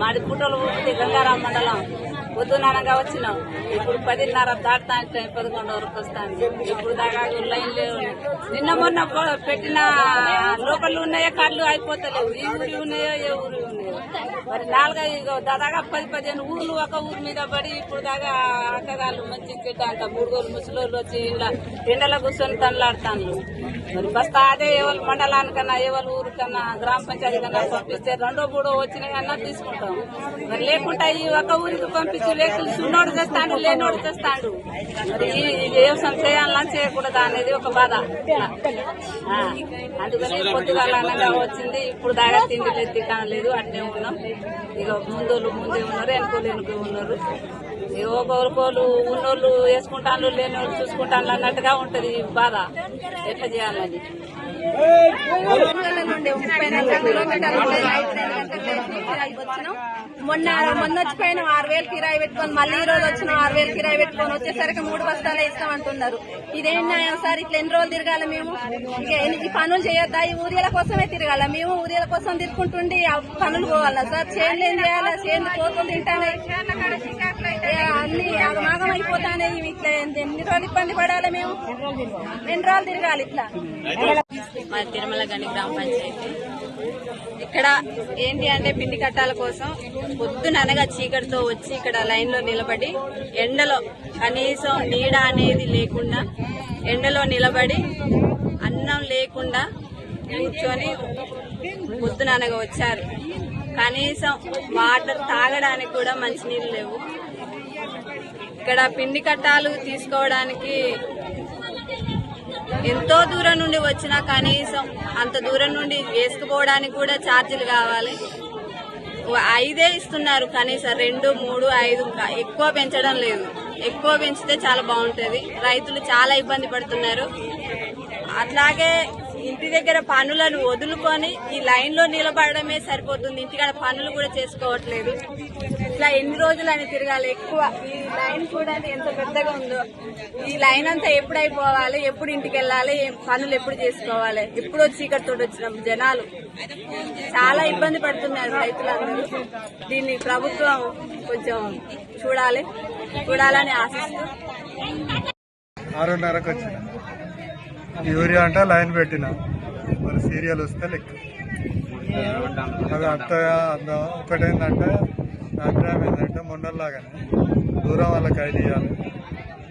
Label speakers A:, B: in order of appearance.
A: మాది పుట్టలు గంగారాం మండలం. పొద్దుననగా వచ్చినాం ఇప్పుడు పదిన్నర దాటుతా అంటే పదకొండు వరకు వస్తాను ఇప్పుడు దాకా లైన్ లేవు. నిన్న మొన్న పెట్టిన లోపల ఉన్నాయో కళ్ళు అయిపోతలేవు ఈ ఊరి ఉన్నాయో ఏ ఊరి ఉన్నాయో? మరి నాలుగైదు దాదాగా పది పదిహేను ఊర్లు ఒక ఊరి మీద పడి ఇప్పుడు దాకా అక్కగాళ్ళు మంచి చెడ్డ అంత మూడుగోలు ముసలోళ్ళు వచ్చి ఇలా ఎండలో కూర్చొని తనలాడతాను మరి బస్తా అదే ఎవరి మండలానికన్నా ఎవరి ఊరికన్నా గ్రామ పంచాయతీ కన్నా పంపిస్తే రెండో మూడో వచ్చినాయి అన్నా తీసుకుంటాం. మరి లేకుండా ఈ ఒక ఊరికి పంపించి వ్యక్తులు ఉన్నోడు చేస్తాడు లేనోడు చేస్తాడు ఏం ఈ చేయకూడదు చేయకూడదా అనేది ఒక బాధ. అందుకని పొద్దుగాల అనగా వచ్చింది ఇప్పుడు దాకా తిండి లేదు తిట్టడం అట్నే ఉన్నాం. ఇక ముందోళ్ళు ముందే ఉన్నారు వెనుకోలు వెనుక ఉన్నారు. ఇక ఉన్నోళ్ళు వేసుకుంటాను లేని వాళ్ళు చూసుకుంటాను అన్నట్టుగా ఉంటది బాధ. ఎట్లా చేయాలని
B: ఊర్ల నుండి వచ్చినాం మొన్న మొన్న వచ్చిపోయినాం ఆరు వేలు కిరాయి పెట్టుకొని మళ్ళీ ఈ రోజు వచ్చినాం ఆరు వేలు కిరాయి పెట్టుకొని వచ్చేసరికి మూడు బస్తాలే ఇస్తాం అంటున్నారు ఇదేం న్యాయం సార్? ఇట్లా ఎన్ని రోజులు తిరగాల మేము? ఈ పనులు చేయొద్దా? ఈ ఊరియల కోసమే తిరగాల? మేము ఊరియల కోసం తిరుకుంటుండి ఆ పనులు పోవాలా సార్? చేనులు ఏం చేయాలా? చేనులు కోతులు తింటానే అన్ని ఆగమాగం అయిపోతానే ఇట్లా. ఎన్ని ఎన్ని రోజులు ఇబ్బంది పడాలి మేము? ఎన్ని రోజులు తిరగాలి ఇట్లా?
C: మా తిరుమల గని గ్రామ పంచాయతీ. ఇక్కడ ఏంటి అంటే పిండి కట్టాల కోసం పొద్దుననగా చీకటితో వచ్చి ఇక్కడ లైన్లో నిలబడి ఎండలో కనీసం నీడ అనేది లేకుండా ఎండలో నిలబడి అన్నం లేకుండా కూర్చొని పొద్దుననగా వచ్చారు. కనీసం వాటర్ తాగడానికి కూడా మంచినీళ్ళు లేవు. ఇక్కడ పిండి కట్టాలు తీసుకోవడానికి ఎంతో దూరం నుండి వచ్చినా కనీసం అంత దూరం నుండి వేసుకుపోవడానికి కూడా ఛార్జీలు కావాలి. ఐదే ఇస్తున్నారు కనీసం రెండు మూడు ఐదు ఎక్కువ పెంచడం లేదు. ఎక్కువ పెంచితే చాలా బాగుంటుంది. రైతులు చాలా ఇబ్బంది పడుతున్నారు. అట్లాగే ఇంటి దగ్గర పనులను వదులుకొని ఈ లైన్లో నిలబడమే సరిపోతుంది. ఇంటికాడ పనులు కూడా చేసుకోవట్లేదు. ఇట్లా ఎన్ని రోజులు అని తిరగాలి? ఎక్కువ ఈ లైన్ కూడా ఎంత పెద్దగా ఉందో. ఈ లైన్ అంతా ఎప్పుడు అయిపోవాలి ఎప్పుడు ఇంటికి వెళ్ళాలి ఏం పనులు ఎప్పుడు చేసుకోవాలి? ఎప్పుడు చీకటితో వచ్చినాం జనాలు? చాలా ఇబ్బంది పడుతున్నారు రైతులందరూ. దీన్ని ప్రభుత్వం కొంచెం చూడాలి. చూడాలని ఆశిస్తూ.
D: ఆరున్నరకు వచ్చిన యూరియా అంటే లైన్ పెట్టిన. మరి సీరియల్ వస్తే లెక్క. అది అంతగా అంద ఒకటేందంటే అభిప్రాయం ఏంటంటే మొన్నలాగానే దూరం వాళ్ళకి ఐడియాలు